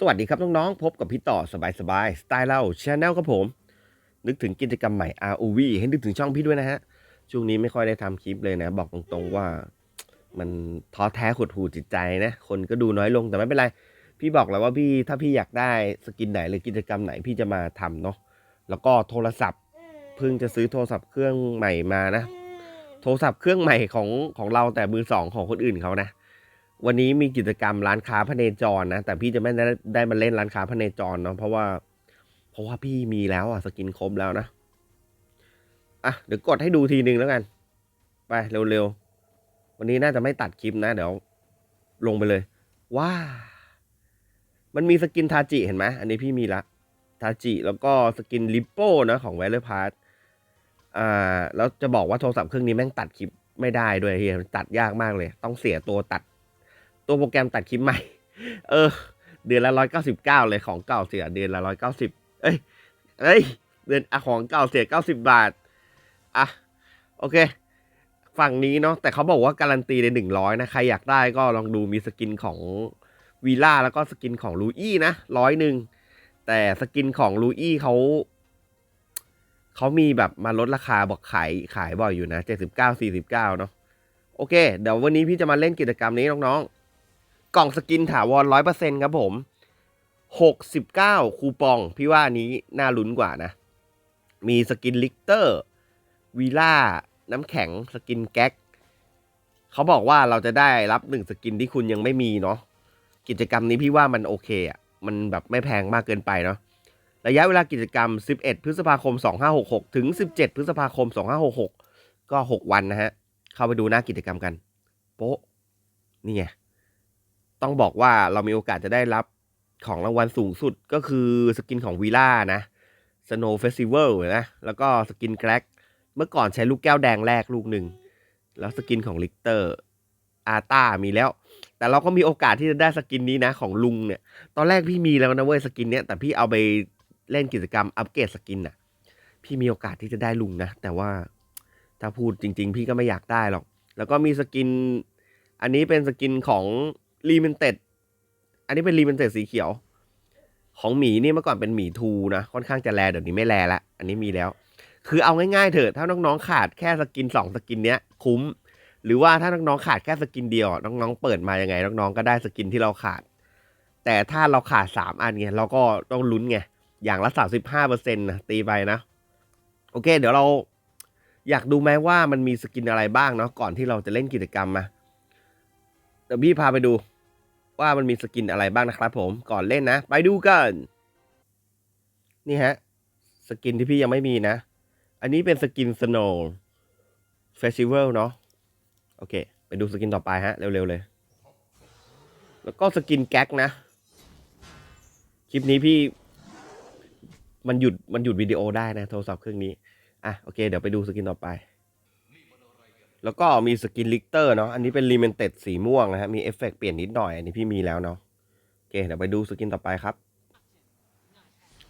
สวัสดีครับน้องๆ พบกับพี่ต่อสบายๆ สไตล์เล่าชาแนลครับผม นึกถึงกิจกรรมใหม่ ROV ให้นึกถึงช่องพี่ด้วยนะฮะ ช่วงนี้ไม่ค่อยได้ทำคลิปเลยนะ บอกตรงๆว่า มันท้อแท้หดหูจิตใจนะ คนก็ดูน้อยลงแต่ไม่เป็นไร พี่บอกแล้วว่าพี่ถ้าพี่อยากได้สกินไหนหรือกิจกรรมไหนพี่จะมาทำเนาะแล้วก็โทรศัพท์เพิ่งจะซื้อโทรศัพท์เครื่องใหม่มานะ โทรศัพท์เครื่องใหม่ของของเราแต่มือสองของคนอื่นเขานะ วันนี้มีกิจกรรมร้านค้าพเนจรนะ แต่พี่จะไม่ได้ได้มาเล่นร้านค้าพเนจรเนาะเพราะว่า เพราะว่าพี่มีแล้วอะสกินครบแล้วนะอะเดี๋ยวกดให้ดูทีนึงแล้วกัน ไปเร็วๆวันนี้น่าจะไม่ตัดคลิปนะเดี๋ยว ลงไปเลย ว้า มันมีสกินทาจิเห็นไหมอันนี้พี่มีละทาจิแล้วก็สกินลิปโป้นะของ v วลเลอร์พาร์อ่าแล้วจะบอกว่าโทรศัพท์เครื่องนี้แม่งตัดคลิปไม่ได้ด้วยเฮียตัดยากมากเลย ต้องเสียตัวตัด ตัวโปรแกรมตัดคลิปใหม่ เออ เดือนละร้อยเก้าสิบเก้าเลยของเก่าเสียเดือนละร้อยเก้าสิบเอ้ยเอ้ย เดือนอของเก่าเสียเก้าสิบบาท อะ โอเค ฝั่งนี้เนาะ แต่เขาบอกว่าการันตีในหนึ่งร้อยนะ ใครอยากได้ก็ลองดูมีสกินของวีล่าแล้วก็สกินของลูอี้นะร้อยหนึ่ง แต่สกินของลูอี้เขาเขามีแบบมาลดราคาบอกขายขายบ่อยอยู่นะเจ็ดสิบเก้าสี่สิบเก้าเนาะ โอเค เดี๋ยววันนี้พี่จะมาเล่นกิจกรรมนี้น้องๆ กล่องสกินถาวรร้อยเปอร์เซ็นครับผมหกสิบเก้าคูปอง พี่ว่านี้น่าลุ้นกว่านะ มีสกินลิกเตอร์วีล่าน้ำแข็งสกินแก๊กเขาบอกว่าเราจะได้รับหนึ่งสกินที่คุณยังไม่มีเนาะกิจกรรมนี้พี่ว่ามันโอเคอะมันแบบไม่แพงมากเกินไปเนาะระยะเวลากิจกรรม 11 พฤษภาคม 2566 ถึง 17 พฤษภาคม 2566 ก็ 6 วันนะฮะ เข้าไปดูหน้ากิจกรรมกัน โป๊ะ นี่ไง ต้องบอกว่าเรามีโอกาสจะได้รับของรางวัลสูงสุดก็คือสกินของวีล่านะ Snow Festival นะ แล้วก็สกินแกร็กเมื่อก่อนใช้ลูกแก้วแดงแรกลูกหนึ่ง แล้วสกินของลิกเตอร์อาตามีแล้ว แต่เราก็มีโอกาสที่จะได้สกินนี้นะของลุงเนี่ย ตอนแรกพี่มีแล้วนะเว้ยสกินเนี้ยแต่พี่เอาไปเล่นกิจกรรมอัปเกรดสกินน่ะ พี่มีโอกาสที่จะได้ลุงนะ แต่ว่าถ้าพูดจริง ๆ พี่ก็ไม่อยากได้หรอก แล้วก็มีสกิน อันนี้เป็นสกินของ รีเมนเต็ดอันนี้เป็นรีเมนเต็ดสีเขียว ของหมีนี่เมื่อก่อนเป็นหมีทูนะ ค่อนข้างจะแลเดี๋ยวนี้ไม่แลละ อันนี้มีแล้ว คือเอาง่ายๆเถอะถ้าน้องๆขาดแค่สกินสองสกินเนี้ยคุ้ม หรือว่าถ้าน้องๆขาดแค่สกินเดียวน้องๆเปิดมายังไงน้องๆก็ได้สกินที่เราขาด แต่ถ้าเราขาดสามอันไงเราก็ต้องลุ้นไงอย่างละสามสิบห้าเปอร์เซ็นต์นะตีไปนะ โอเค เดี๋ยวเราอยากดูไหมว่ามันมีสกินอะไรบ้างเนาะก่อนที่เราจะเล่นกิจกรรมมา เดี๋ยวพี่พาไปดู ว่ามันมีสกินอะไรบ้างนะครับผมก่อนเล่นนะ ไปดูกัน นี่ฮะ สกินที่พี่ยังไม่มีนะ อันนี้เป็นสกิน Snow Festival เนาะโอเค ไปดูสกินต่อไปฮะ เร็ว ๆ เลย แล้วก็สกินแก๊กนะ คลิปนี้พี่มันหยุดมันหยุดวิดีโอได้นะ โทรศัพท์เครื่องนี้ อะ โอเค เดี๋ยวไปดูสกินต่อไป แล้วก็มีสกินลิกเตอร์เนาะ อันนี้เป็นรีเมนเต็ดสีม่วงนะฮะ มีเอฟเฟกต์เปลี่ยนนิดหน่อย อันนี้พี่มีแล้วเนาะ โอเค เดี๋ยวไปดูสกินต่อไปครับ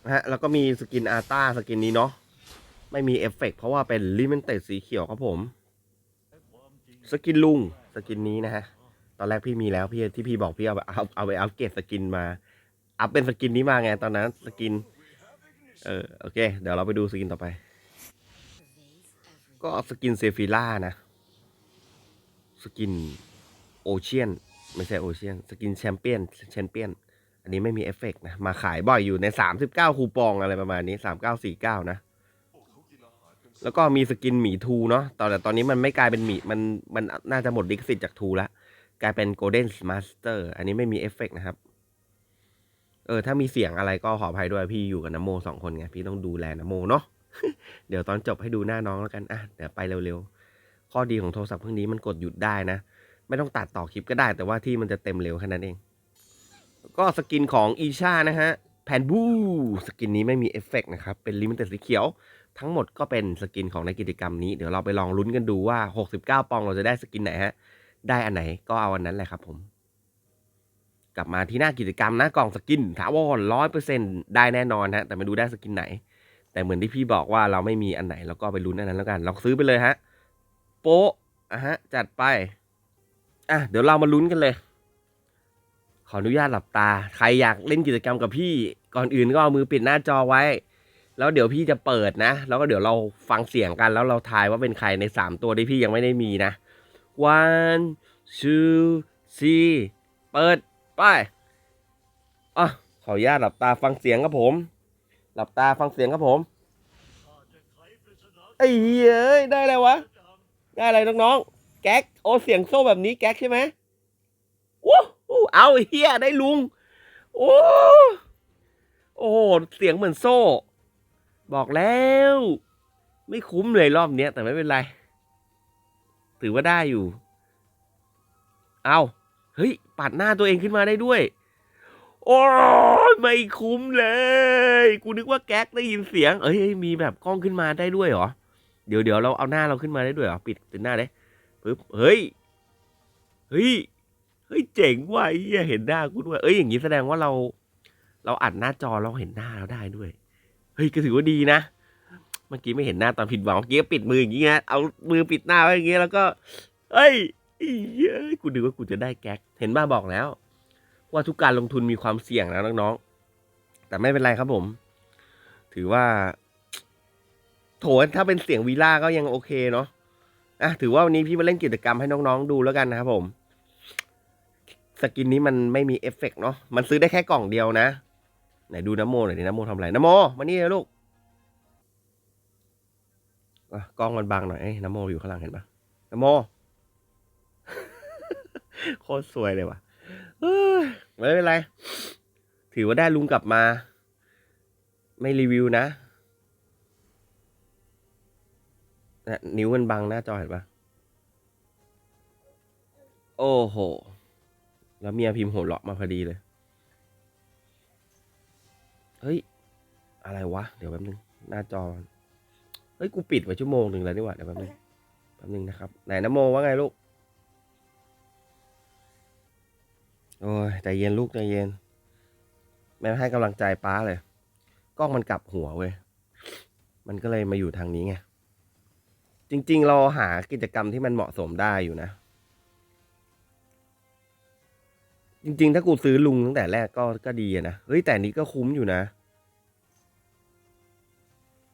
นะฮะ แล้วก็มีสกินอาร์ต้าสกินนี้เนาะ ไม่มีเอฟเฟกต์เพราะว่าเป็นลิเมนเต็ดสีเขียวครับผม สกินลุง สกินนี้นะฮะ ตอนแรกพี่มีแล้วพี่ที่พี่บอกพี่เอาเอาเอาไปอัปเกรดสกินมา อัพเป็นสกินนี้มาไงตอนนั้นสกิน เออ โอเค เดี๋ยวเราไปดูสกินต่อไป ก็สกินเซฟิล่านะ สกินโอเชียนไม่ใช่โอเชียนสกินแชมเปี้ยนแชมเปี้ยน อันนี้ไม่มีเอฟเฟกต์นะ มาขายบ่อยอยู่ใน 39 คูปองอะไรประมาณนี้ 3949 นะ แล้วก็มีสกินหมีทูเนาะตอนแต่ตอนนี้มันไม่กลายเป็นหมีมันมันน่าจะหมดลิขสิทธิ์จากทูแล้วกลายเป็นโกลเด้นมาสเตอร์อันนี้ไม่มีเอฟเฟกต์นะครับ เออ ถ้ามีเสียงอะไรก็ขออภัยด้วยพี่อยู่กับน้ำโมสองคนไง พี่ต้องดูแลน้ำโมเนาะเดี๋ยวตอนจบให้ดูหน้าน้องแล้วกันอะเดี๋ยวไปเร็วๆ ข้อดีของโทรศัพท์เครื่องนี้มันกดหยุดได้นะ ไม่ต้องตัดต่อคลิปก็ได้ แต่ว่าที่มันจะเต็มเร็วแค่นั้นเอง ก็สกินของอีชานะฮะแพนบูสกินนี้ไม่มีเอฟเฟกต์นะครับ เป็นลิมิเต็ดสีเขียว ทั้งหมดก็เป็นสกินของในกิจกรรมนี้ เดี๋ยวเราไปลองลุ้นกันดูว่า 69 ปองเราจะได้สกินไหนฮะ ได้อันไหนก็เอาอันนั้นแหละครับผม กลับมาที่หน้ากิจกรรมนะกล่องสกินถาวรร้อยเปอร์เซ็นได้แน่นอนฮะ แต่ไม่ดูได้สกินไหน แต่เหมือนที่พี่บอกว่าเราไม่มีอันไหนเราก็ไปลุ้นอันนั้นแล้วกัน เราซื้อไปเลยฮะ โป๊ะอะฮะ จัดไป อะ เดี๋ยวเรามาลุ้นกันเลย ขออนุญาตหลับตา ใครอยากเล่นกิจกรรมกับพี่ ก่อนอื่นก็เอามือปิดหน้าจอไว้ แล้วเดี๋ยวพี่จะเปิดนะ แล้วก็เดี๋ยวเราฟังเสียงกัน แล้วเราทายว่าเป็นใครในสามตัวที่พี่ยังไม่ได้มีนะ one two three เปิด ไปอะขออนุญาตหลับตาฟังเสียงครับผม หลับตาฟังเสียงครับผมไอ้เหี้ยเอ้ย ได้อะไรวะ ได้อะไรน้องๆ แก๊ก โอ้เสียงโซ่แบบนี้แก๊กใช่ไหมว้าวเอาเฮียได้ลุง โอ้โอ้โเสียงเหมือนโซ่ บอกแล้ว ไม่คุ้มเลยรอบเนี้ย แต่ไม่เป็นไร ถือว่าได้อยู่ เอาเฮ้ย ปัดหน้าตัวเองขึ้นมาได้ด้วย โอ้ไม่คุ้มเลย กูนึกว่าแก๊กได้ยินเสียง เอ้ยมีแบบกล้องขึ้นมาได้ด้วยเหรอ เดี๋ยวเดี๋ยวเราเอาหน้าเราขึ้นมาได้ด้วยเหรอปิดปิดหน้าได้ปึ๊บเฮ้ยเฮ้ยเฮ้ยเจ๋งว่ะเหี้ยเห็นหน้ากูด้วยเอ้ยอย่างนี้แสดงว่าเรา เราอัดหน้าจอเราเห็นหน้าเราได้ด้วยเฮ้ยก็ถือว่าดีนะเมื่อกี้ไม่เห็นหน้าตอนผิดหวังเมื่อกี้ปิดมืออย่างงี้นะเอามือปิดหน้าไว้อย่างงี้แล้วก็เฮ้ยอ้เหี้ยกูนึกว่ากูจะได้แก๊กเห็นบ้าบอกแล้ว ว่าทุกการลงทุนมีความเสี่ยงนะน้องๆแต่ไม่เป็นไรครับผม ถือว่า โถถ้าเป็นเสียงวีล่าก็ยังโอเคเนาะอะถือว่าวันนี้พี่มาเล่นกิจกรรมให้น้องๆดูแล้วกันนะครับผมสกินนี้มันไม่มีเอฟเฟกต์เนาะมันซื้อได้แค่กล่องเดียวนะ ไหนดูน้ำโมหน่อยดิน้ำโมทำอะไรน้ำโมมานี่เลยลูกกล้องมันบังหน่อยน้ำโมอยู่ข้างหลังเห็นปะน้ำโมโคตรสวยเลยว่ะไม่เป็นไร ถือว่าได้ลุงกลับมา ไม่รีวิวนะ นะนิ้วมันบังหน้าจอเห็นปะโอ้โห แล้วเมียพิมพ์โหดเหาะมาพอดีเลย เฮ้ย อะไรวะ เดี๋ยวแป๊บนึง หน้าจอเฮ้ย กูปิดไว้ชั่วโมงหนึ่งแล้วนี่หว่า เดี๋ยวแป๊บนึง แป๊บนึงนะครับ ไหนน้ำโมว่าไงลูก โอ้ย ใจเย็นลูกใจเย็น แม่ให้กำลังใจป้าเลย กล้องมันกลับหัวเว้ย มันก็เลยมาอยู่ทางนี้ไง จริง ๆ เราหากิจกรรมที่มันเหมาะสมได้อยู่นะ จริง ๆ ถ้ากูซื้อลุงตั้งแต่แรกก็ก็ดีอะนะเฮ้ยแต่นี้ก็คุ้มอยู่นะ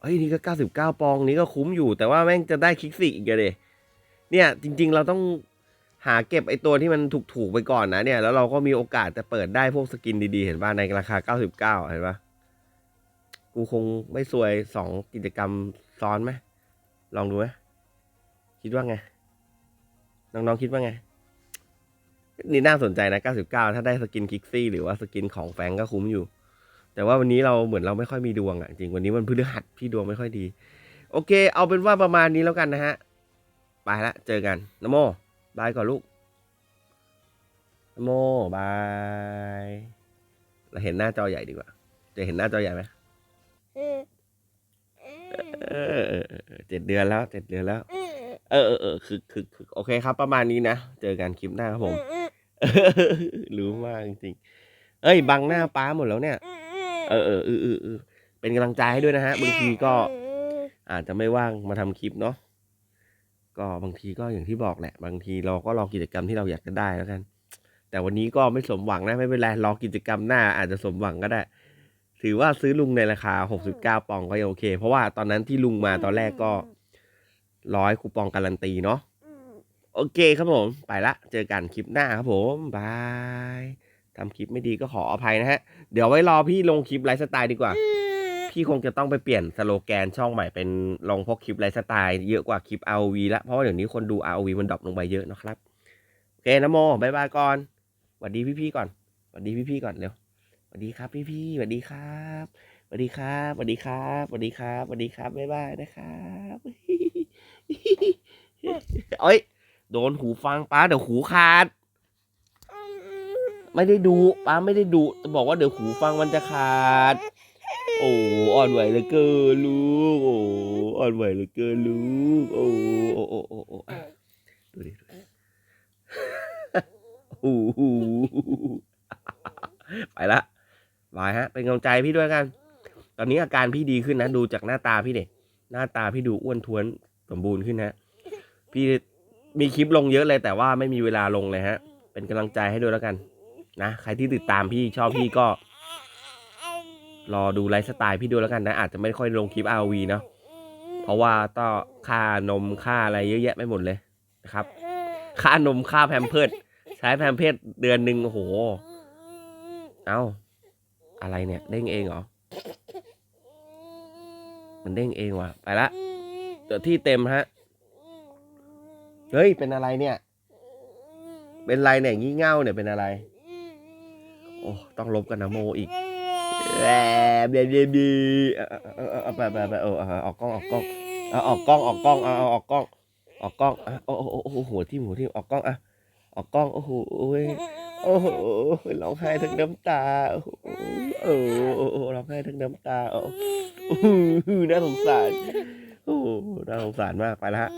เฮ้ยนี่ก็เก้าสิบเก้าปองนี้ก็คุ้มอยู่ แต่ว่าแม่งจะได้คลิกสิอีกอะเดเนี่ย จริง ๆ เราต้องหาเก็บไอตัวที่มันถูกๆไปก่อนนะเนี่ยแล้วเราก็มีโอกาสจะเปิดได้พวกสกินดีๆ เห็นป่ะในราคาเก้าสิบเก้าเห็นป่ะกูคงไม่ซวยสองกิจกรรมซ้อนไหมลองดูไหม คิดว่าไง น้องๆคิดว่าไง นี่น่าสนใจนะ 99 ถ้าได้สกินคิกซี่หรือว่าสกินของแฟงก็คุ้มอยู่ แต่ว่าวันนี้เราเหมือนเราไม่ค่อยมีดวงอะจริงวันนี้วันพฤหัสพี่ดวงไม่ค่อยดี โอเค เอาเป็นว่าประมาณนี้แล้วกันนะฮะไปละเจอกันนโมบายก่อนลูกนโมบายเราเห็นหน้าจอใหญ่ดีกว่า จะเห็นหน้าจอใหญ่ไหมเออเออเออเออเจ็ดเดือนแล้วเจ็ดเดือนแล้ว เออเออเออคือคือคือโอเคครับ ประมาณนี้นะ เจอกันคลิปหน้าครับผมรู้มากจริงๆเอ้ย บังหน้าป้าหมดแล้วเนี่ย เออเออเออเออเออเป็นกำลังใจให้ด้วยนะฮะ บางทีก็อาจจะไม่ว่างมาทำคลิปเนาะ ก็บางทีก็อย่างที่บอกแหละ บางทีเราก็รอกิจกรรมที่เราอยากจะได้แล้วกัน แต่วันนี้ก็ไม่สมหวังนะไม่เป็นไร รอกิจกรรมหน้าอาจจะสมหวังก็ได้ ถือว่าซื้อลุงในราคา 69 ปองก็ยังโอเค เพราะว่าตอนนั้นที่ลุงมาตอนแรกก็ ร้อยคูปองการันตีเนาะโอเคครับผม ไปละ เจอกันคลิปหน้าครับผมบายทำคลิปไม่ดีก็ขออภัยนะฮะ เดี๋ยวไว้รอพี่ลงคลิปไลฟ์สไตล์ดีกว่า พี่คงจะต้องไปเปลี่ยนสโลแกนช่องใหม่เป็นลงพวกคลิปไลฟ์สไตล์เยอะกว่าคลิป ROV ละเพราะว่าเดี๋ยวนี้คนดู ROV มันดรอปลงไปเยอะนะครับโอเคนะโมบายบายก่อนสวัสดีพี่ๆก่อนสวัสดีพี่ๆก่อนเร็วสวัสดีครับพี่ๆสวัสดีครับสวัสดีครับสวัสดีครับสวัสดีครับสวัสดีครับบ๊ายบายนะครับ เอ้ย โดนหูฟังป้าเดี๋ยวหูขาด ไม่ได้ดูป้าไม่ได้ดูจะบอกว่าเดี๋ยวหูฟังมันจะขาด โอ้อ่อนไหวเหลือเกินลูก โอ้อ่อนไหวเหลือเกินลูก โอ้โอ้โอ้โอ้โอ้ดูดิดูดิโอ้โหไปละบายฮะ เป็นกำลังใจพี่ด้วยกัน ตอนนี้อาการพี่ดีขึ้นนะ ดูจากหน้าตาพี่เด็กหน้าตาพี่ดูอ้วนท้วน สมบูรณ์ขึ้นฮะพี่มีคลิปลงเยอะเลยแต่ว่าไม่มีเวลาลงเลยฮะ เป็นกำลังใจให้ด้วยแล้วกันนะใครที่ติดตามพี่ชอบพี่ก็ รอดูไลฟ์สไตล์พี่ดูแล้วกันนะ อาจจะไม่ค่อยลงคลิป RV เนาะเพราะว่าต้องค่านมค่าอะไรเยอะแยะไปหมดเลยนะครับ ค่านมค่าแพมเพิร์ดใช้แพมเพิร์ดเดือนหนึ่งโอ้โหเอ้าอะไรเนี่ย เด้งเองเหรอมันเด้งเองว่ะไปละ เดี๋ยวที่เต็มฮะ เฮ้ย เป็นอะไรเนี่ย เป็นไรเนี่ยงี่เง่าเนี่ยเป็นอะไร โอ้ ต้องลบกันนะโมอีกแหมเบบีบีเอาเออาเอาไปไปไปเอออออกกล้องออกกล้องเอาออกกล้องออกกล้องเอาอออกกล้องออกกล้องอะโอ้โอ้โอ้โอ้หัวที่มหัวที่มออกกล้องอะออกกล้องโอ้โหโอ้โหร้องไห้ทั้งน้ำตาโอ้โหร้องไห้ทั้งน้ำตาโอ้โหน่าสงสาร โอ้น่าสงสารมากไปละฮะ